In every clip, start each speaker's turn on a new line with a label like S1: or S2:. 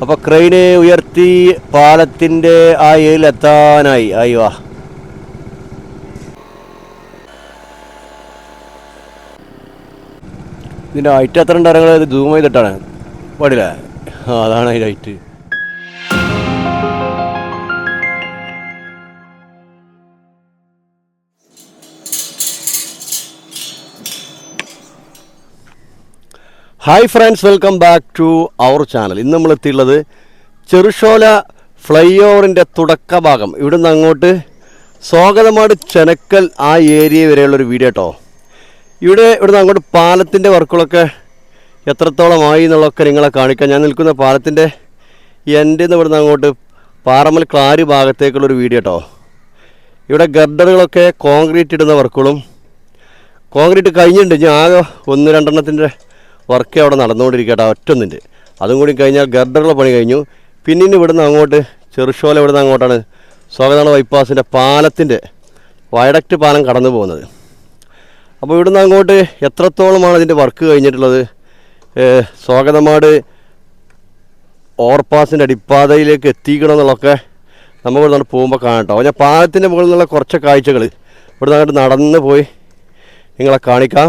S1: അപ്പോൾ ക്രെയിന് ഉയർത്തി പാലത്തിന്റെ ആ ഏരിയയിലെത്താനായി ആയി വാ. ഇതിന്റെ ഹൈറ്റ് എത്ര ഉണ്ടായിരുന്നത് ഇത് സൂം ചെയ്തിട്ടാണ്. പാടില്ല അതാണ് അതിന്റെ hi friends welcome back to our channel ഇന്ന് നമ്മൾ എത്തിയുള്ളത് ചെറുഷോല ഫ്ലൈ ഓവറിന്റെ തുടക്ക ഭാഗം ഇവിടുന്ന് അങ്ങോട്ട് സ്വാഗതമാട് ചെനക്കൽ ആ ഏരിയ വരെയുള്ളൊരു വീഡിയോ കേട്ടോ ഇവിടെ ഇവിടുന്ന് അങ്ങോട്ട് പാലത്തിന്റെ വർക്കുകളൊക്കെ എത്രത്തോളമായി എന്നുള്ളതൊക്കെ നിങ്ങളെ കാണിക്കാം. ഞാൻ നിൽക്കുന്ന പാലത്തിന്റെ എന്റെ നിന്ന് ഇവിടുന്ന് അങ്ങോട്ട് പാറമൽ ക്ലാരി ഭാഗത്തേക്കുള്ളൊരു വീഡിയോ കേട്ടോ ഇവിടെ ഗർഡറുകളൊക്കെ കോൺക്രീറ്റ് ഇടുന്ന വർക്കുകളും കോൺക്രീറ്റ് കഴിഞ്ഞിട്ടുണ്ട്. ഞാൻ ആകെ ഒന്ന് രണ്ടെണ്ണത്തിന്റെ വർക്ക് അവിടെ നടന്നുകൊണ്ടിരിക്കട്ടെ ഒറ്റൊന്നിന്റെ. അതും കൂടി കഴിഞ്ഞാൽ ഗർഡറുള്ള പണി കഴിഞ്ഞു. പിന്നീട് ഇവിടുന്ന് അങ്ങോട്ട് ചെറുഷോല ഇവിടുന്ന് അങ്ങോട്ടാണ് സ്വാഗതാണ് ബൈപ്പാസിന്റെ പാലത്തിന്റെ വയഡക്റ്റ് പാലം കടന്നു പോകുന്നത്. അപ്പോൾ ഇവിടുന്ന് അങ്ങോട്ട് എത്രത്തോളമാണ് ഇതിന്റെ വർക്ക് കഴിഞ്ഞിട്ടുള്ളത്? സ്വാഗതമാട് ഓവർപാസിന്റെ അടിപ്പാതയിലേക്ക് എത്തിക്കണമെന്നുള്ളതൊക്കെ നമ്മൾ ഇവിടെ നിന്ന് പോകുമ്പോൾ കാണട്ടോ ഞാൻ പാലത്തിന്റെ മുകളിൽ നിന്നുള്ള കുറച്ച് കാഴ്ചകൾ ഇവിടെ അങ്ങോട്ട് നടന്ന് പോയി നിങ്ങളെ കാണിക്കാം.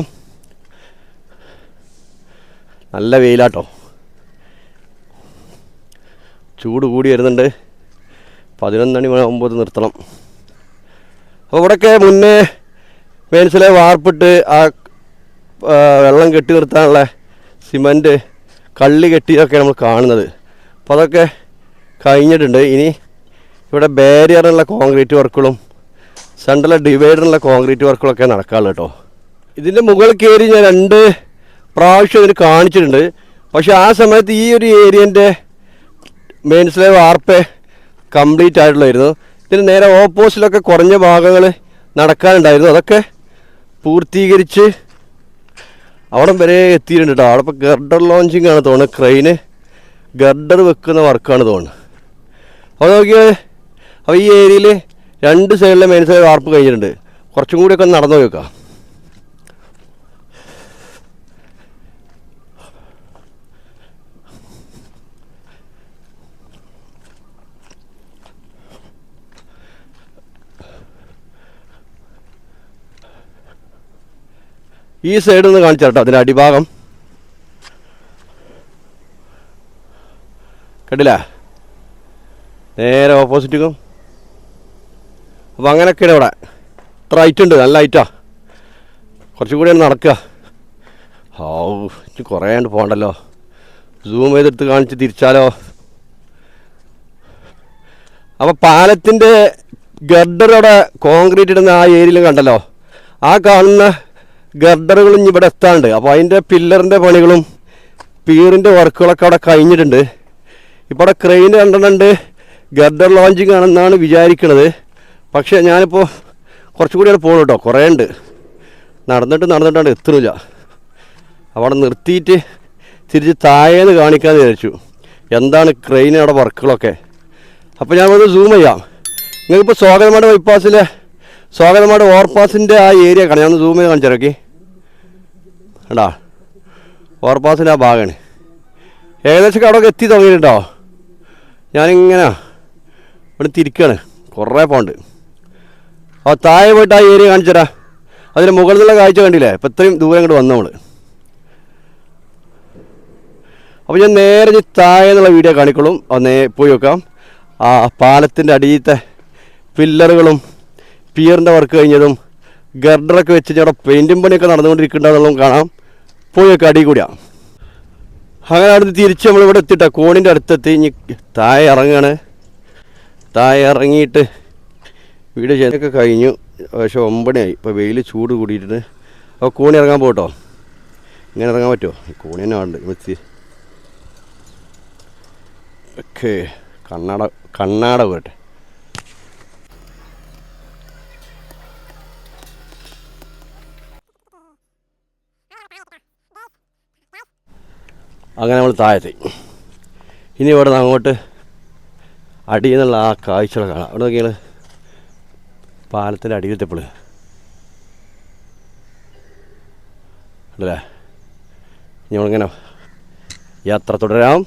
S1: നല്ല വെയിലാട്ടോ. ചൂട് കൂടി വരുന്നുണ്ട്. പതിനൊന്നണി ഒമ്പത് നിർത്തണം. അപ്പോൾ ഇവിടെയൊക്കെ മുന്നേ മെയിൻസിലെ വാർപ്പിട്ട് ആ, വെള്ളം കെട്ടി നിർത്താനുള്ള സിമന്റ് കള്ളി കെട്ടിയൊക്കെ നമ്മൾ കാണുന്നത്. അപ്പോൾ അതൊക്കെ കഴിഞ്ഞിട്ടുണ്ട്. ഇനി ഇവിടെ ബാരിയറിനുള്ള കോൺക്രീറ്റ് വർക്കുകളും സെൻട്രലെ ഡിവൈഡറിനുള്ള കോൺക്രീറ്റ് വർക്കുകളൊക്കെ നടക്കാറുള്ളൂ കേട്ടോ. ഇതിന്റെ മുകളിൽ കയറി ഞാൻ രണ്ട് പ്രാവശ്യം ഇതിന് കാണിച്ചിട്ടുണ്ട്. പക്ഷെ ആ സമയത്ത് ഈ ഒരു ഏരിയന്റെ മെയിൻസിലെ ആർപ്പ് കംപ്ലീറ്റ് ആയിട്ടുള്ളായിരുന്നു. ഇതിന് നേരെ ഓപ്പോസിലൊക്കെ കുറഞ്ഞ ഭാഗങ്ങൾ നടക്കാനുണ്ടായിരുന്നു. അതൊക്കെ പൂർത്തീകരിച്ച് അവിടെ വരെ എത്തിയിട്ടുണ്ട് കേട്ടോ അവിടെ ഇപ്പോൾ ഗർഡർ ലോഞ്ചിങ് ആണ് തോന്നുന്നത് ക്രെയിന് ഗർഡർ വെക്കുന്ന വർക്കാണ് തോന്നുന്നത് അപ്പോൾ നോക്കിയാൽ അപ്പോൾ ഈ ഏരിയയിൽ രണ്ട് സൈഡിലെ മെയിൻ സൈഡ് വാർപ്പ് കഴിഞ്ഞിട്ടുണ്ട്. കുറച്ചും കൂടിയൊക്കെ നടന്നു നോക്കാം ഈ സൈഡിൽ നിന്ന് കാണിച്ചു കേട്ടോ അതിന്റെ അടിഭാഗം. കണ്ടില്ല? നേരെ ഓപ്പോസിറ്റിക്കും അപ്പോൾ അങ്ങനെയൊക്കെയാണ് ഇവിടെ. ഇത്ര ഹൈറ്റ് ഉണ്ട് നല്ല ഹൈറ്റാ കുറച്ചും കൂടിയാണ് നടക്കുക. ഓ ഇനി കുറേ ഉണ്ട് പോകണ്ടല്ലോ. സൂം ചെയ്തെടുത്ത് കാണിച്ച് തിരിച്ചാലോ? അപ്പോൾ പാലത്തിന്റെ ഗഡറോടെ കോൺക്രീറ്റ് ഇടുന്ന ആ ഏരിയയിൽ കണ്ടല്ലോ. ആ കാണുന്ന ഗർഡറുകളും ഇവിടെ എത്താണ്ട്. അപ്പോൾ അതിന്റെ പില്ലറിന്റെ പണികളും പീറിന്റെ വർക്കുകളൊക്കെ അവിടെ കഴിഞ്ഞിട്ടുണ്ട്. ഇപ്പോൾ അവിടെ ക്രെയിൻ രണ്ടെണ്ണുണ്ട്. ഗർഡർ ലോഞ്ചിങ് ആണെന്നാണ് വിചാരിക്കുന്നത് പക്ഷേ ഞാനിപ്പോൾ കുറച്ചും അവിടെ പോകണം കേട്ടോ കുറേ ഉണ്ട്. നടന്നിട്ട് നടന്നിട്ടാണ് എത്തുന്നില്ല അവിടെ നിർത്തിയിട്ട് തിരിച്ച് താഴേന്ന് കാണിക്കാൻ വിചാരിച്ചു. എന്താണ് ക്രെയിൻ അവിടെ വർക്കുകളൊക്കെ? അപ്പോൾ ഞാൻ ഒന്ന് സൂം ചെയ്യാം. നിങ്ങൾക്കിപ്പോൾ സ്വാഗതമായിട്ട് ബൈപ്പാസിലെ സ്വാഗതമാട് ഓവർപാസിന്റെ ആ ഏരിയ കാണാം. ഞാൻ സൂം ചെയ്ത് കാണിച്ചിറക്കി കണ്ടാ? ഓവർപാസിന്റെ ആ ഭാഗമാണ് ഏകദേശം അവിടെ എത്തി തുടങ്ങിയിട്ടുണ്ടോ? ഞാനിങ്ങനെ ഇവിടെ തിരിക്കുകയാണ് കുറേ പോണ്ട്. ആ താഴെ പോയിട്ട് ആ ഏരിയ കാണിച്ചു തരാം. അതിന് മുകളിൽ നിന്നുള്ള കാഴ്ച കണ്ടില്ലേ? ഇപ്പം ഇത്രയും ദൂരം ഇങ്ങോട്ട് വന്നു നമ്മൾ അപ്പോൾ ഞാൻ നേരെ താഴെ എന്നുള്ള വീഡിയോ കാണിക്കോളും അന്നേ പോയി വെക്കാം ആ പാലത്തിന്റെ അടിയത്തെ പില്ലറുകളും പിയറിന്റെ വർക്ക് കഴിഞ്ഞതും ഗർഡറൊക്കെ വെച്ച് അവിടെ പെയിന്റും പണിയൊക്കെ നടന്നുകൊണ്ടിരിക്കുന്നുണ്ടെന്നുള്ളതും കാണാം. പോയി വെക്കാം അടി കൂടിയാ. അങ്ങനെ അവിടുന്ന് തിരിച്ച് നമ്മളിവിടെ എത്തിട്ട കോണിന്റെ അടുത്തെത്തി. ഇനി താഴെ ഇറങ്ങാണ്. താഴെ ഇറങ്ങിയിട്ട് വീട് ചെയ്യാനൊക്കെ കഴിഞ്ഞു. പക്ഷേ ഒമ്പണിയായി. ഇപ്പോൾ വെയിൽ ചൂട് കൂടിയിട്ട് അപ്പോൾ കോണി ഇറങ്ങാൻ പോട്ടോ ഇങ്ങനെ ഇറങ്ങാൻ പറ്റുമോ? കോണി തന്നെ ഉണ്ട് മെത്തി ഓക്കെ കണ്ണാട കണ്ണാട പോട്ടെ അങ്ങനെ നമ്മൾ താഴെത്തി. ഇനി ഇവിടെ നിന്ന് അങ്ങോട്ട് അടിയിൽ നിന്നുള്ള ആ കാഴ്ചകൾ കാണാം. അവിടെ നോക്കിയാൽ പാലത്തിന്റെ അടിയിലെത്തിയപ്പോൾ അല്ലേ ഇനി നമ്മളിങ്ങനെ യാത്ര തുടരാം.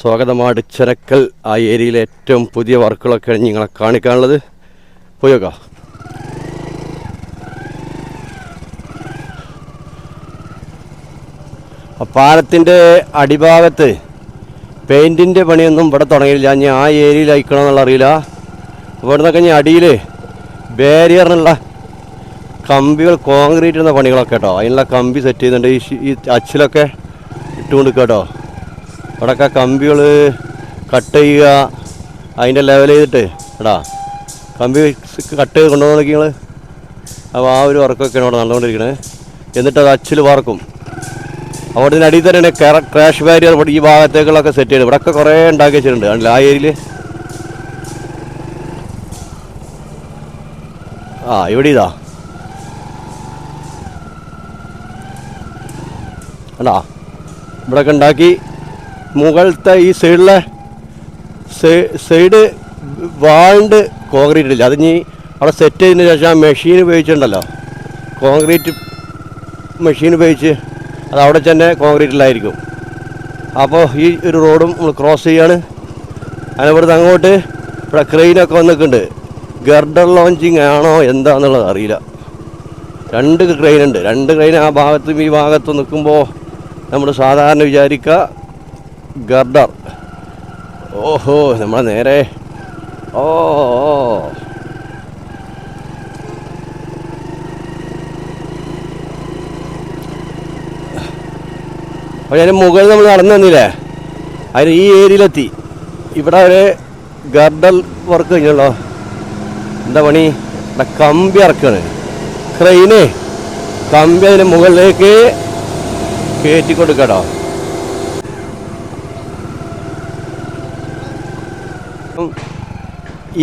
S1: സ്വാഗതമാട് ചിരക്കൽ ആ ഏരിയയിലെ ഏറ്റവും പുതിയ വർക്കുകളൊക്കെയാണ് നിങ്ങളെ കാണിക്കാനുള്ളത്. പോയോക്കാം പാലത്തിന്റെ അടിഭാഗത്ത് പെയിന്റിന്റെ പണിയൊന്നും ഇവിടെ തുടങ്ങിയില്ല. ഞാൻ ആ ഏരിയയിൽ അയക്കണമെന്നുള്ള അറിയില്ല. ഇവിടെ നിന്നൊക്കെ ഞാൻ അടിയിൽ ബാരിയറിനുള്ള കമ്പികൾ കോൺക്രീറ്റ് എന്ന പണികളൊക്കെ കേട്ടോ. അതിനുള്ള കമ്പി സെറ്റ് ചെയ്യുന്നുണ്ട്. ഈ ഈ അച്ചിലൊക്കെ ഇട്ടുകൊണ്ട് കേട്ടോ. ഇവിടെയൊക്കെ കമ്പികൾ കട്ട് ചെയ്യുക അതിന്റെ ലെവൽ ചെയ്തിട്ട് എടാ കമ്പി കട്ട് ചെയ്ത് കൊണ്ടുപോകുന്ന നിങ്ങൾ അപ്പോൾ ആ ഒരു വർക്കൊക്കെയാണ് ഇവിടെ നടന്നുകൊണ്ടിരിക്കുന്നത് എന്നിട്ട് അത് അച്ചിൽ വാർക്കും. അവിടെ നിന്ന് അടിയിൽ തന്നെയാണ് ക്രാഷ് ബാരിയർ ഈ ഭാഗത്തേക്കുള്ളൊക്കെ സെറ്റ് ചെയ്ത് ഇവിടെയൊക്കെ കുറേ ഉണ്ടാക്കി വെച്ചിട്ടുണ്ട്. ആ ഏരിയയിൽ ആ ഇവിടെ ഇതാ. അല്ലാ ഇവിടെയൊക്കെ ഉണ്ടാക്കി മുകളിലത്തെ ഈ സൈഡിലെ സൈഡ് വാണ്ട് കോൺക്രീറ്റ് ഇല്ല അത് ഇനി അവിടെ സെറ്റ് ചെയ്തതിന് ശേഷം ആ മെഷീൻ ഉപയോഗിച്ചിട്ടുണ്ടല്ലോ. കോൺക്രീറ്റ് മെഷീൻ ഉപയോഗിച്ച് അത് അവിടെ തന്നെ കോൺക്രീറ്റിലായിരിക്കും. അപ്പോൾ ഈ ഒരു റോഡും നമ്മൾ ക്രോസ് ചെയ്യാണ്. അതിനപ്പുറത്ത് അങ്ങോട്ട് ഇവിടെ ക്രെയിനൊക്കെ വന്നിട്ടുണ്ട്. ഗർഡർ ലോഞ്ചിങ് ആണോ എന്താണെന്നുള്ളത് അറിയില്ല. രണ്ട് ക്രെയിൻ ഉണ്ട് രണ്ട് ക്രെയിൻ ആ ഭാഗത്തും ഈ ഭാഗത്തും നിൽക്കുമ്പോൾ നമ്മൾ സാധാരണ വിചാരിക്കുക ഗർഡർ. ഓഹോ നമ്മളെ നേരെ. ഓ. അപ്പോൾ അതിന് മുകളിൽ നമ്മൾ നടന്നു തന്നില്ലേ അതിന് ഈ ഏരിയയിലെത്തി. ഇവിടെ ഒരു ഗർഡൽ വർക്ക് കഴിഞ്ഞല്ലോ. എന്താ പണി? ഇവിടെ കമ്പി ഇറക്കാണ്. ക്രെയിന്. കമ്പി അതിന് മുകളിലേക്ക് കയറ്റി കൊടുക്കട്ടോ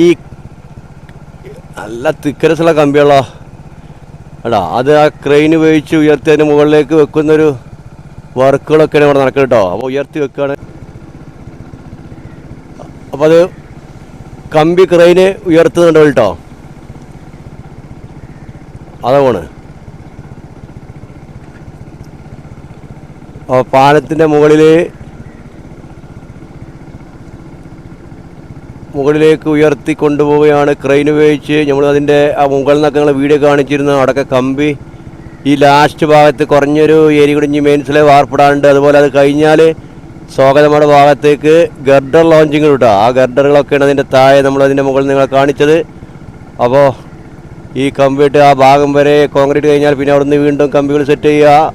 S1: ഈ നല്ല തിക്കരസുള്ള കമ്പികളോ. എടാ അത് ആ ക്രെയിൻ ഉപയോഗിച്ച് ഉയർത്തിയതിന് മുകളിലേക്ക് വെക്കുന്നൊരു വർക്കുകളൊക്കെയാണ് ഇവിടെ നടക്കുന്നത് കേട്ടോ അപ്പോൾ ഉയർത്തി വെക്കുകയാണ് അപ്പോൾ അത് കമ്പി ക്രെയിന് ഉയർത്തുന്നുണ്ട് കേട്ടോ. അതാണ് അപ്പോൾ പാലത്തിന്റെ മുകളിൽ മുകളിലേക്ക് ഉയർത്തി കൊണ്ടുപോവുകയാണ്. ക്രെയിൻ ഉപയോഗിച്ച് നമ്മൾ അതിന്റെ ആ മുകളിൽ നിന്നൊക്കെ ഞങ്ങൾ വീഡിയോ കാണിച്ചിരുന്നു അവിടെയൊക്കെ കമ്പി ഈ ലാസ്റ്റ് ഭാഗത്ത് കുറഞ്ഞൊരു ഏരിയ കൂടി ഇനി മെയിൻസിലെ വാർപ്പിടാനുണ്ട്. അതുപോലെ അത് കഴിഞ്ഞാൽ സ്വാഗതമയുടെ ഭാഗത്തേക്ക് ഗർഡർ ലോഞ്ചിങ് കിട്ടുക ആ ഗർഡറുകളൊക്കെയാണ് അതിന്റെ താഴെ നമ്മൾ അതിന്റെ മുകളിൽ നിങ്ങളെ കാണിച്ചത്. അപ്പോൾ ഈ കമ്പിയിട്ട് ആ ഭാഗം വരെ കോൺക്രീറ്റ് കഴിഞ്ഞാൽ പിന്നെ അവിടുന്ന് വീണ്ടും കമ്പികൾ സെറ്റ് ചെയ്യുക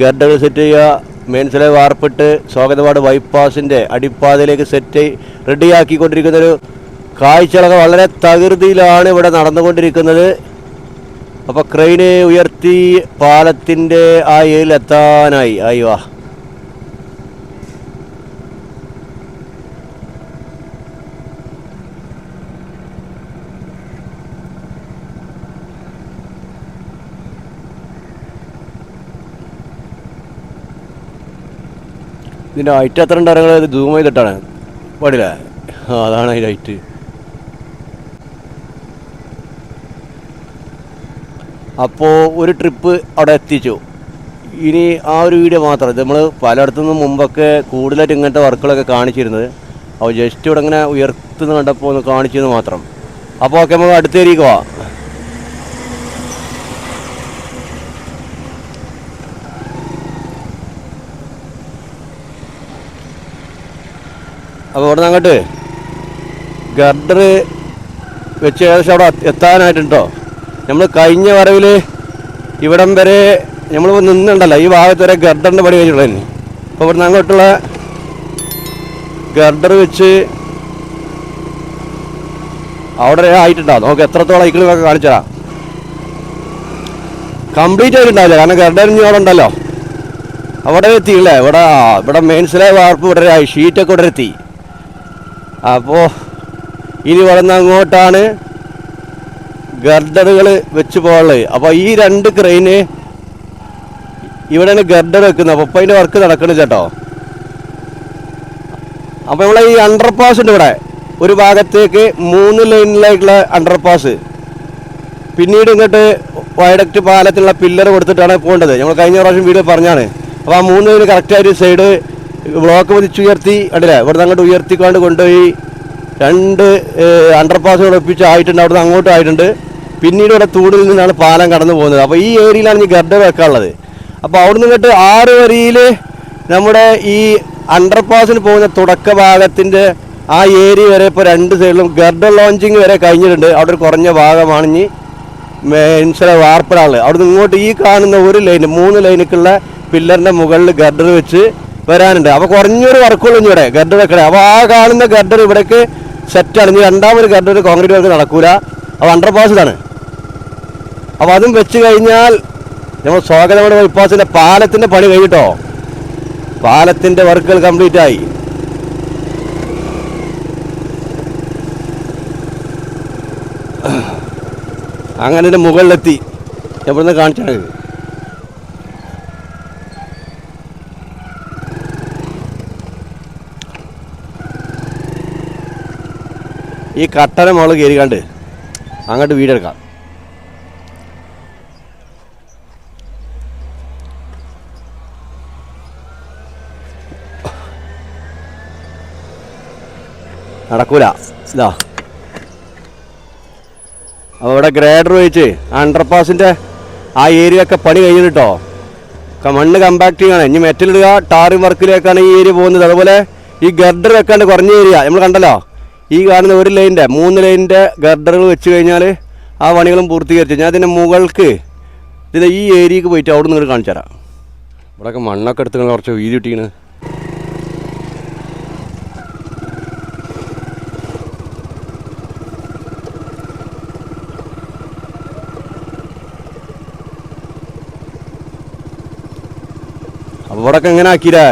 S1: ഗർഡറുകൾ സെറ്റ് ചെയ്യുക മെയിൻസിലെ വാർപ്പിട്ട് സ്വാഗതപാട് ബൈപ്പാസിന്റെ അടിപ്പാതയിലേക്ക് സെറ്റ് റെഡിയാക്കിക്കൊണ്ടിരിക്കുന്നൊരു കാഴ്ചകളൊക്കെ വളരെ തകൃതിയിലാണ് ഇവിടെ നടന്നുകൊണ്ടിരിക്കുന്നത്. അപ്പോൾ ക്രെയിന് ഉയർത്തി പാലത്തിന്റെ ആ ഏലെത്താനായി ആയി വാ. ഹൈറ്റ് എത്ര ഉണ്ട് ഇത് സൂം ചെയ്തിട്ടാണ്. പാടില്ലേ? അതാണ് അതിന്റെ ഹൈറ്റ് അപ്പോൾ ഒരു ട്രിപ്പ് അവിടെ എത്തിച്ചു. ഇനി ആ ഒരു വീഡിയോ മാത്രം. ഇത് നമ്മൾ പലയിടത്തുനിന്നും മുമ്പൊക്കെ കൂടുതലായിട്ട് ഇങ്ങനത്തെ വർക്കുകളൊക്കെ കാണിച്ചിരുന്നത്. അപ്പോൾ ജസ്റ്റ് ഇവിടെ ഇങ്ങനെ ഉയർത്തുന്ന കണ്ടപ്പോൾ ഒന്ന് കാണിച്ചത് മാത്രം. അപ്പോൾ ഓക്കെ നമുക്ക് അടുത്തേക്ക് പോവാം. അപ്പോൾ ഇവിടെ നിന്ന് അങ്ങോട്ട്. ഗർഡർ വെച്ച് ഏകദേശം അവിടെ എത്താനായിട്ടുണ്ടോ നമ്മൾ കഴിഞ്ഞ വരവിൽ ഇവിടം വരെ നമ്മൾ നിന്നുണ്ടല്ലോ ഈ ഭാഗത്ത് വരെ ഗർഡറിന്റെ പണി കഴിഞ്ഞുള്ളൂ അപ്പോൾ ഇവിടുന്ന് അങ്ങോട്ടുള്ള ഗർഡർ വെച്ച് അവിടെ ആയിട്ടുണ്ടാവും നമുക്ക് എത്രത്തോളം ഐക്കിളൊക്കെ കാണിച്ചതാ കംപ്ലീറ്റ് ആയിട്ടുണ്ടാവില്ല. കാരണം ഗർഡർ ഇനി അവിടെ ഉണ്ടല്ലോ. അവിടെ എത്തിയില്ലേ ഇവിടെ ഇവിടെ മെയിൻസിലെ വാർപ്പ് ഇവിടെ ഷീറ്റൊക്കെ ഇവിടെ എത്തി. അപ്പോൾ ഇനി വളർന്ന് അങ്ങോട്ടാണ് ഗർഡറുകൾ വെച്ച് പോകാനുള്ളത് അപ്പോൾ ഈ രണ്ട് ക്രെയിന് ഇവിടെയാണ് ഗർഡർ വെക്കുന്നത്. അപ്പോൾ അതിന്റെ വർക്ക് നടക്കണം ചേട്ടോ അപ്പോൾ ഇവിടെ ഈ അണ്ടർപാസ് ഉണ്ട് ഇവിടെ. ഒരു ഭാഗത്തേക്ക് മൂന്ന് ലൈനിലായിട്ടുള്ള അണ്ടർപാസ് പിന്നീട് ഇങ്ങോട്ട് വയഡക്റ്റ് പാലത്തിലുള്ള പില്ലർ കൊടുത്തിട്ടാണ് പോകേണ്ടത്. നമ്മൾ കഴിഞ്ഞ പ്രാവശ്യം വീഡിയോ പറഞ്ഞാണ്. അപ്പോൾ ആ മൂന്ന് ലൈന് കറക്റ്റായിട്ട് സൈഡ് ബ്ലോക്ക് പതിച്ചുയർത്തി കണ്ടില്ലേ? ഇവിടുന്ന് അങ്ങോട്ട് ഉയർത്തിക്കൊണ്ട് കൊണ്ടുപോയി രണ്ട് അണ്ടർപാസ് ഒപ്പിച്ച് ആയിട്ടുണ്ട്. അവിടുന്ന് അങ്ങോട്ടും ആയിട്ടുണ്ട്. പിന്നീട് ഇവിടെ തൂടിൽ നിന്നാണ് പാലം കടന്നു പോകുന്നത്. അപ്പോൾ ഈ ഏരിയയിലാണ് ഈ ഗർഡർ വെക്കാനുള്ളത്. അപ്പോൾ അവിടുന്ന് ഇങ്ങോട്ട് ആറ് വരിയിൽ നമ്മുടെ ഈ അണ്ടർപാസിന് പോകുന്ന തുടക്ക ഭാഗത്തിന്റെ ആ ഏരിയ വരെ ഇപ്പോൾ രണ്ട് സൈഡിലും ഗർഡർ ലോഞ്ചിങ് വരെ കഴിഞ്ഞിട്ടുണ്ട്. അവിടെ ഒരു കുറഞ്ഞ ഭാഗമാണ് ഇനി മെൻസിലെ വാർപ്പിടാൾ നിന്ന് ഇങ്ങോട്ട് ഈ കാണുന്ന ഒരു ലൈൻ മൂന്ന് ലൈനിക്കുള്ള പില്ലറിന്റെ മുകളിൽ ഗർഡർ വെച്ച് വരാനുണ്ട്. അപ്പോൾ കുറഞ്ഞൊരു വർക്കുള്ളൂ ഇനി ഇവിടെ ഗർഡർ വെക്കണേ. അപ്പോൾ ആ കാണുന്ന ഗർഡർ ഇവിടേക്ക് സെറ്റാണ് ഇനി രണ്ടാമൊരു ഗർഡർ കോൺക്രീറ്റ് വർക്ക് നടക്കൂല. അപ്പോൾ അണ്ടർപാസ് ഇതാണ്. അപ്പോൾ അതും വെച്ച് കഴിഞ്ഞാൽ നമ്മൾ സ്വാഗതമുടെ ബൈപ്പാസിന്റെ പാലത്തിന്റെ പണി കഴിഞ്ഞിട്ടോ? പാലത്തിന്റെ വർക്കുകൾ കംപ്ലീറ്റ് ആയി. അങ്ങനെ എന്റെ മുകളിലെത്തി. എവിടുന്ന് കാണിച്ചാണ്? ഈ കട്ടന മുളക് കയറിക്കാണ്ട് അങ്ങോട്ട് വീടെടുക്കാം. നടക്കൂല. ഇതാ. അപ്പോൾ ഇവിടെ ഗ്രേഡർ വെച്ച് അണ്ടർപാസിന്റെ ആ ഏരിയ ഒക്കെ പണി കഴിഞ്ഞിട്ടോ മണ്ണ് കമ്പാക്ട് ചെയ്യണം. ഇനി മെറ്റലിടുക ടാറിങ് വർക്കിലേക്കാണ് ഈ ഏരിയ പോകുന്നത്. അതുപോലെ ഈ ഗർഡർ വെക്കാണ്ട് കുറഞ്ഞ ഏരിയ നമ്മൾ കണ്ടല്ലോ? ഈ കാണുന്ന ഒരു ലൈനിന്റെ മൂന്ന് ലൈനിന്റെ ഗർഡറുകൾ വെച്ച് കഴിഞ്ഞാൽ ആ പണികളും പൂർത്തീകരിച്ചു. ഞാൻ അതിന്റെ മുകൾക്ക് ഇതിന്റെ ഈ ഏരിയക്ക് പോയിട്ട് അവിടെ നിന്ന് കാണിച്ചു തരാം ഇവിടെയൊക്കെ മണ്ണൊക്കെ എടുത്ത് കുറച്ച് വീതി കിട്ടിയാണ് അപ്പോൾ ഇവിടെയൊക്കെ എങ്ങനെ ആക്കിയില്ലേ?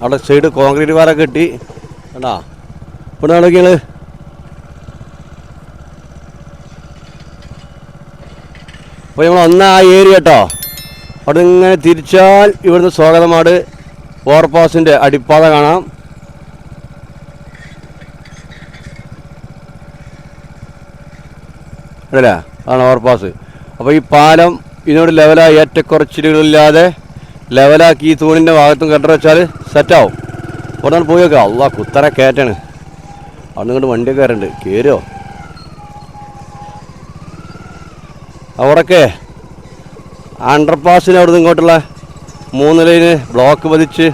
S1: അവിടെ സൈഡ് കോൺക്രീറ്റ് വേറെ കെട്ടി. കണ്ടാ? ഇവിടെ നടക്കിയാണ് അപ്പോൾ നമ്മൾ ഒന്നാ ഏരിയ കേട്ടോ അവിടെ ഇങ്ങനെ തിരിച്ചാൽ ഇവിടുന്ന് സ്വാഗതമാട് ഓവർപാസിന്റെ അടിപ്പാത കാണാം. അല്ലേ? അതാണ് ഓവർപാസ് അപ്പോൾ ഈ പാലം ഇതിനോട് ലെവലായി ഏറ്റക്കുറച്ചിലുകളില്ലാതെ ലെവലാക്കി ഈ തൂണിന്റെ ഭാഗത്തും കെട്ടറ വെച്ചാൽ സെറ്റാവും അവിടെ നിന്ന് പോയി നോക്കാം അള്ളാ കുത്തനെ കയറ്റാണ്. അവിടെ നിന്ന് വണ്ടി കയറുണ്ട് കയറുമോ അവിടൊക്കെ അണ്ടർപാസിന് അവിടെ ഇങ്ങോട്ടുള്ള മൂന്ന് ലൈന് ബ്ലോക്ക് പതിച്ച്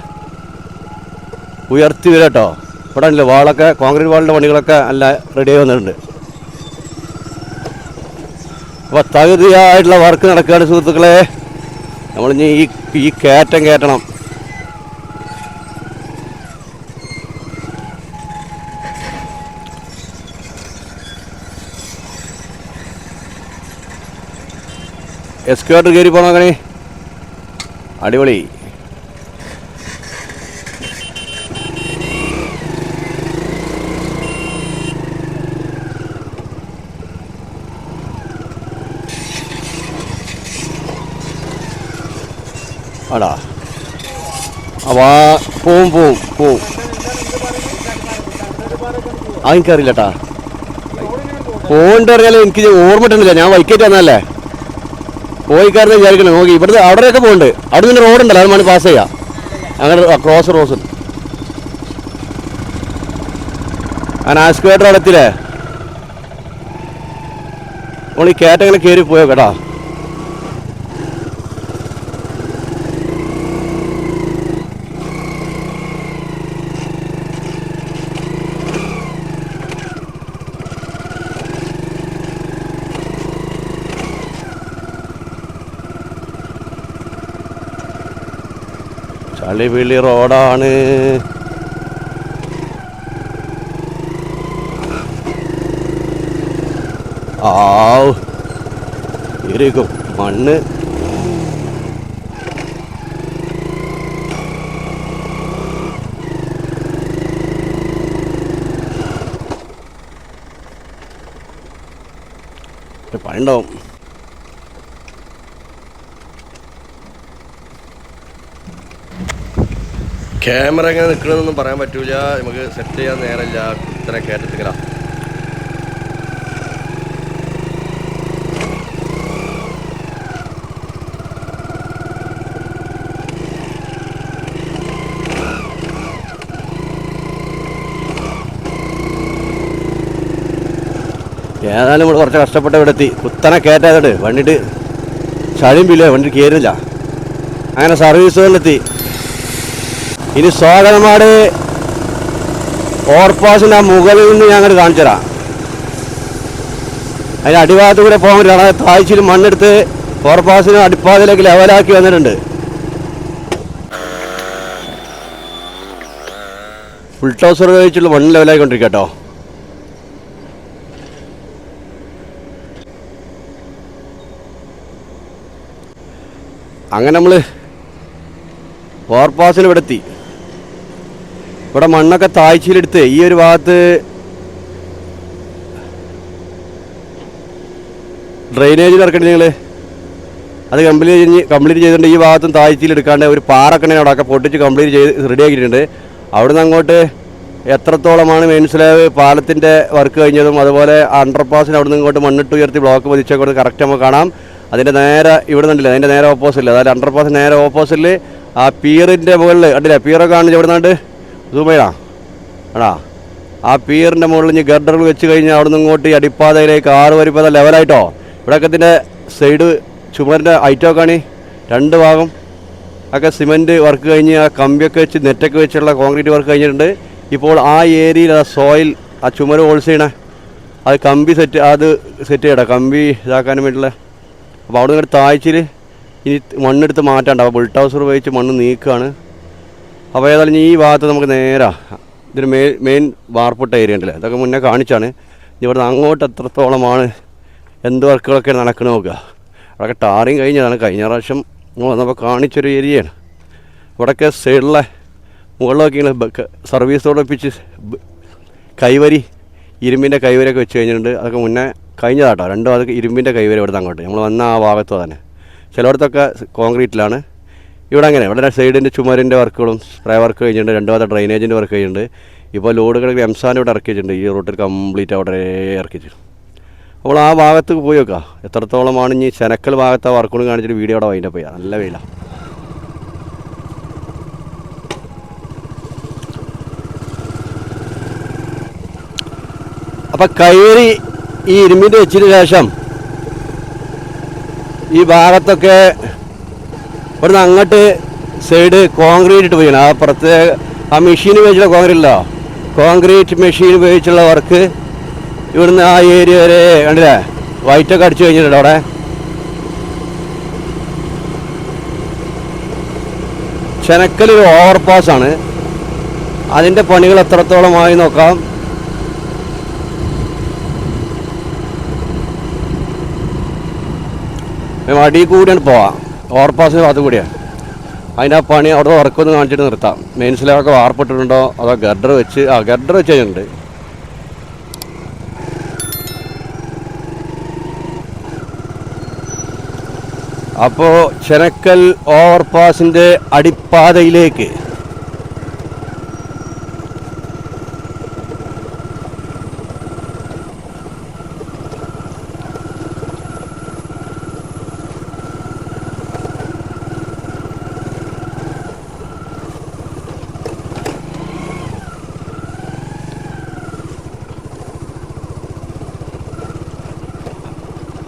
S1: ഉയർത്തി വരാം കേട്ടോ. ഇവിടെ ഉണ്ടല്ലോ വാളൊക്കെ കോൺക്രീറ്റ് വാളിന്റെ പണികളൊക്കെ നല്ല റെഡി ആയി വന്നിട്ടുണ്ട്. അപ്പോൾ തകൃതിയായിട്ടുള്ള വർക്ക് നടക്കുകയാണ് സുഹൃത്തുക്കളെ. നമ്മളിനി ഈ ഈ കയറ്റം കയറ്റണം. എസ്ക്യൂട്ടർ കയറി പോണോ കണി അടിപൊളി. ആടാ. അവാ ആ പോവും പോവും പോവും. ആ എനിക്കറിയില്ലട്ടാ. എനിക്ക് ഓർമ്മ ഞാൻ വൈക്കേറ്റ് വന്നല്ലേ പോയിക്കാരനെ വിചാരിക്കണം. നോക്കി ഇവിടുന്ന് അവിടെയൊക്കെ പോകുന്നുണ്ട് അവിടെ നിന്ന് റോഡ് ഉണ്ടല്ലോ അത് മണി പാസ് ചെയ്യാം. അങ്ങനെ ക്രോസ് റോസ് ആ അവിടെ എത്തില്ലേ നമ്മൾ ഈ കയറ്റങ്ങനെ കയറി പോയോ കേട്ടോ? ചളിവിളി റോഡാണ്. ആവ് ഇരിക്കും മണ്ണ്. പണിണ്ടാവും ക്യാമറ എങ്ങനെ നിൽക്കണമെന്നൊന്നും പറയാൻ പറ്റൂല. നമുക്ക് സെറ്റ് ചെയ്യാൻ നേരമില്ല. ഇത്ര കയറ്റത്തിക്കല ഏതായാലും ഇവിടെ കുറച്ച് കഷ്ടപ്പെട്ട ഇവിടെ എത്തി. കുത്തനെ കയറ്റാതെ വണ്ടിട്ട് ചളിയും പില്ല വണ്ടി കയറില്ല അങ്ങനെ സർവീസുകളിലെത്തി ഇനി സ്വാഗതമാട് ഓവർപാസിന്റെ ആ മുകളിൽ നിന്ന് അങ്ങോട്ട് കാണിച്ചു തരാം. അതിന്റെ അടിഭാഗത്ത് കൂടെ പോകാൻ താഴ്ചയിൽ മണ്ണെടുത്ത് ഓവർപാസിനെ അടിപ്പാതിലേക്ക് ലെവലാക്കി വന്നിട്ടുണ്ട്. ഫുൾ ടോസർ ഉപയോഗിച്ചുള്ള മണ്ണ് ലെവലായിക്കൊണ്ടിരിക്കുക കേട്ടോ അങ്ങനെ നമ്മൾ ഓവർപാസിൽ ഇവിടെ എത്തി ഇവിടെ മണ്ണൊക്കെ താഴ്ചയിലെടുത്ത് ഈ ഒരു ഭാഗത്ത് ഡ്രെയിനേജ് ഇറക്കണ്ടേ നിങ്ങൾ അത് കംപ്ലീറ്റ് കഴിഞ്ഞ് കംപ്ലീറ്റ് ചെയ്തിട്ടുണ്ട് ഈ ഭാഗത്തും താഴ്ചയിൽ എടുക്കാണ്ട് ഒരു പാറക്കണേ അവിടെ ഒക്കെ പൊട്ടിച്ച് കംപ്ലീറ്റ് ചെയ്ത് റെഡി ആക്കിയിട്ടുണ്ട്. അവിടെ നിന്ന് അങ്ങോട്ട് എത്രത്തോളമാണ് മെയിൻസ്ലാവ് പാലത്തിന്റെ വർക്ക് കഴിഞ്ഞതും അതുപോലെ അണ്ടർപാസിന് അവിടെ നിന്ന് ഇങ്ങോട്ട് മണ്ണിട്ട് ഉയർത്തി ബ്ലോക്ക് പതിച്ചൊക്കെ കറക്റ്റ് നമുക്ക് കാണാം. അതിന്റെ നേരെ ഇവിടെ നിന്നില്ല അതിന്റെ നേരെ ഓപ്പോസിറ്റിൽ അതായത് അണ്ടർപാസ് നേരെ ഓപ്പോസിറ്റിൽ ആ പീറിന്റെ മുകളിൽ കണ്ടില്ല പീറൊക്കെ കാണിച്ച് ഇവിടെ നിന്നാണ്ട് സൂം ചെയ്യണോ ആടാ ആ പീറിന്റെ മുകളിൽ ഇനി ഗർഡറുകൾ വെച്ച് കഴിഞ്ഞാൽ അവിടെ നിന്ന് ഇങ്ങോട്ട് ഈ അടിപ്പാതയിലേക്ക് ആറ് വരിപ്പാത ലെവലായിട്ടോ? ഇവിടെയൊക്കെ ഇതിന്റെ സൈഡ് ചുമരിന്റെ ഐറ്റമൊക്കെ ആണ്. രണ്ട് ഭാഗം ഒക്കെ സിമന്റ് വർക്ക് കഴിഞ്ഞ് ആ കമ്പിയൊക്കെ വെച്ച് നെറ്റൊക്കെ വെച്ചുള്ള കോൺക്രീറ്റ് വർക്ക് കഴിഞ്ഞിട്ടുണ്ട്. ഇപ്പോൾ ആ ഏരിയയിൽ ആ സോയിൽ ആ ചുമര് ഹോൾസ് ചെയ്യണേ. അത് കമ്പി സെറ്റ് അത് സെറ്റ് ചെയ്യടാ കമ്പി ഇതാക്കാനും വേണ്ടിയുള്ള. അപ്പോൾ അവിടെ നിന്ന് താഴ്ചയിൽ ഇനി മണ്ണെടുത്ത് മാറ്റാണ്ട് അപ്പോൾ ബുൾട്ട് ഹൗസർ ഉപയോഗിച്ച് മണ്ണ് നീക്കുകയാണ് അപ്പോൾ ഏതായാലും ഈ ഭാഗത്ത് നമുക്ക് നേരെ. ഇതൊരു മെയിൻ മെയിൻ വാർപ്പിട്ട ഏരിയ ഉണ്ടല്ലേ? ഇതൊക്കെ മുന്നേ കാണിച്ചാണ്. ഇവിടുന്ന് അങ്ങോട്ട് എത്രത്തോളമാണ്? എന്ത് വർക്കുകളൊക്കെ നടക്കണ നോക്കുക. അവിടെയൊക്കെ ടാറിങ് കഴിഞ്ഞതാണ്. കഴിഞ്ഞ പ്രാവശ്യം വന്നപ്പോൾ കാണിച്ചൊരു ഏരിയയാണ്. ഇവിടെയൊക്കെ സൈഡിലെ മുകളിലൊക്കെ ഇങ്ങനെ ബ- സർവീസോട് ഒപ്പിച്ച് ബ- കൈവരി ഇരുമ്പിന്റെ കൈവരിയൊക്കെ വെച്ച് കഴിഞ്ഞിട്ടുണ്ട്. അതൊക്കെ മുന്നേ കഴിഞ്ഞതാട്ടോ. രണ്ടും അതൊക്കെ ഇരുമ്പിന്റെ കൈവരി ഇവിടുന്ന് അങ്ങോട്ട്. നമ്മൾ വന്ന ആ ഭാഗത്ത് തന്നെ. ചിലയിടത്തൊക്കെ കോൺക്രീറ്റിലാണ് ഇവിടെ അങ്ങനെ ഇവിടെ സൈഡിന്റെ ചുമരിന്റെ വർക്കുകളും സ്പ്രേ വർക്ക് കഴിഞ്ഞിട്ടുണ്ട് രണ്ട് ഭാഗത്ത് ഡ്രൈനേജിന്റെ വർക്ക് കഴിഞ്ഞിട്ടുണ്ട്. ഇപ്പോൾ ലോഡുകൾ എംസാൻ ഇവിടെ ഇറക്കി വെച്ചിട്ടുണ്ട് ഈ റൂട്ടിൽ കംപ്ലീറ്റ് അവിടെ ഇറക്കി വെച്ചിട്ടുണ്ട്. അപ്പോൾ ആ ഭാഗത്ത് പോയി നോക്കാം എത്രത്തോളമാണ് ഇനി ചെനക്കൽ ഭാഗത്തെ വർക്കുകൾ കാണിച്ചിട്ട് വീഡിയോ അവിടെ വൈൻഡപ്പ് ചെയ്യാം. നല്ല വെയിലാണ് അപ്പം കയറി ഈ ഇരുമ്പിന്റെ വെച്ചതിന് ശേഷം ഈ ഭാഗത്തൊക്കെ ഇവിടുന്ന് അങ്ങോട്ട് സൈഡ് കോൺക്രീറ്റ് ഇട്ട് പോയിക്കണം ആ പ്രത്യേക ആ മെഷീൻ ഉപയോഗിച്ചുള്ള കോൺക്രീറ്റ് ഇല്ലോ കോൺക്രീറ്റ് മെഷീൻ ഉപയോഗിച്ചുള്ള വർക്ക് ഇവിടുന്ന് ആ ഏരിയ വരെ കണ്ടില്ലേ? വൈറ്റൊക്കെ അടിച്ചു കഴിഞ്ഞിട്ടുണ്ട് അവിടെ. ചെനക്കൽ ഒരു ഓവർപാസ് ആണ്. അതിന്റെ പണികൾ എത്രത്തോളമായി നോക്കാം. അടിയിൽ കൂടിയാണ് പോവാം. ഓവർപാസിന് അതുകൂടിയാണ് കൂടിയാണ് അതിന്റെ ആ പണി അവിടെ വർക്കൊന്ന് കാണിച്ചിട്ട് നിർത്താം. മെയിൻസിലൊക്കെ വാർപ്പിട്ടിട്ടുണ്ടോ അതോ ഗർഡർ വെച്ച്? ആ ഗർഡർ വെച്ച് കഴിഞ്ഞിട്ടുണ്ട്. അപ്പോൾ ചെനക്കൽ ഓവർപാസിന്റെ അടിപ്പാതയിലേക്ക്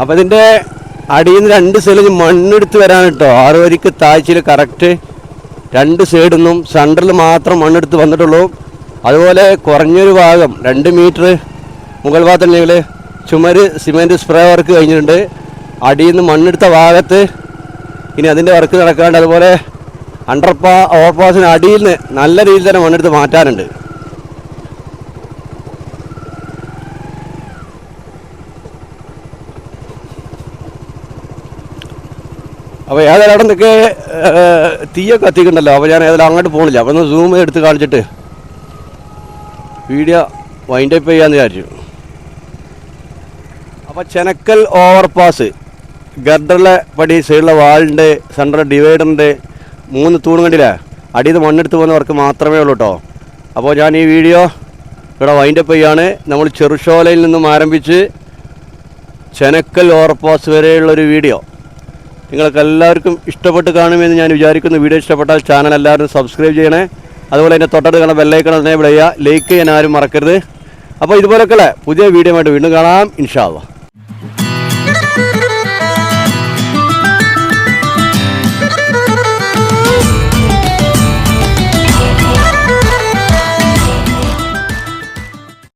S1: അപ്പോൾ ഇതിന്റെ അടിയിൽ നിന്ന് രണ്ട് സൈഡിൽ മണ്ണെടുത്ത് വരാൻ കേട്ടോ ആറ് വരിക്ക് താഴ്ചയിൽ കറക്റ്റ് രണ്ട് സൈഡിൽ നിന്നും സെന്ററിൽ മാത്രം മണ്ണെടുത്ത് വന്നിട്ടുള്ളൂ. അതുപോലെ കുറഞ്ഞൊരു ഭാഗം രണ്ട് മീറ്റർ മുകൾ ഭാഗത്തുണ്ടെങ്കിൽ ചുമര് സിമെന്റ് സ്പ്രേ വർക്ക് കഴിഞ്ഞിട്ടുണ്ട്. അടിയിൽ നിന്ന് മണ്ണെടുത്ത ഭാഗത്ത് ഇനി അതിന്റെ വർക്ക് നടക്കാണ്ട് അതുപോലെ അണ്ടർപാ ഓവർപാസിന് അടിയിൽ നിന്ന് നല്ല രീതിയിൽ തന്നെ മണ്ണെടുത്ത് മാറ്റാനുണ്ട്. അപ്പോൾ ഏതായാലും അവിടെ നിൽക്കെ തീയൊക്കെ കത്തിക്കണ്ടല്ലോ അപ്പോൾ ഞാൻ ഏതായാലും അങ്ങോട്ട് പോകണില്ല അപ്പോൾ ഒന്ന് സൂം എടുത്ത് കാണിച്ചിട്ട് വീഡിയോ വൈൻഡപ്പ് ചെയ്യാമെന്ന് വിചാരിച്ചു. അപ്പോൾ ചെനക്കൽ ഓവർപാസ് ഗർഡറിലെ പടി സൈഡിലെ വാളിന്റെ സെൻട്രൽ ഡിവൈഡറിന്റെ മൂന്ന് തൂണ് കണ്ടില്ലേ? അടിയിൽ നിന്ന് മണ്ണെടുത്ത് പോകുന്നവർക്ക് മാത്രമേ ഉള്ളൂ കേട്ടോ അപ്പോൾ ഞാൻ ഈ വീഡിയോ ഇവിടെ വൈൻഡപ്പ് ചെയ്യാണ്. നമ്മൾ ചെറുശോലയിൽ നിന്നും ആരംഭിച്ച് ചെനക്കൽ ഓവർപാസ് വരെയുള്ളൊരു വീഡിയോ നിങ്ങൾക്ക് എല്ലാവർക്കും ഇഷ്ടപ്പെട്ട് കാണുമെന്ന് ഞാൻ വിചാരിക്കുന്നു. വീഡിയോ ഇഷ്ടപ്പെട്ടാൽ ചാനൽ എല്ലാവരും സബ്സ്ക്രൈബ് ചെയ്യണേ. അതുപോലെ തന്നെ തൊട്ടടുത്ത് കാണുന്ന ബെല്ലൈക്കൺ ഇവിടെ ചെയ്യുക ലൈക്ക് ചെയ്യാൻ ആരും മറക്കരുത്. അപ്പോൾ ഇതുപോലൊക്കെയുള്ള പുതിയ വീഡിയോ ആയിട്ട് വീണ്ടും കാണാം. ഇൻഷാ അള്ളാ.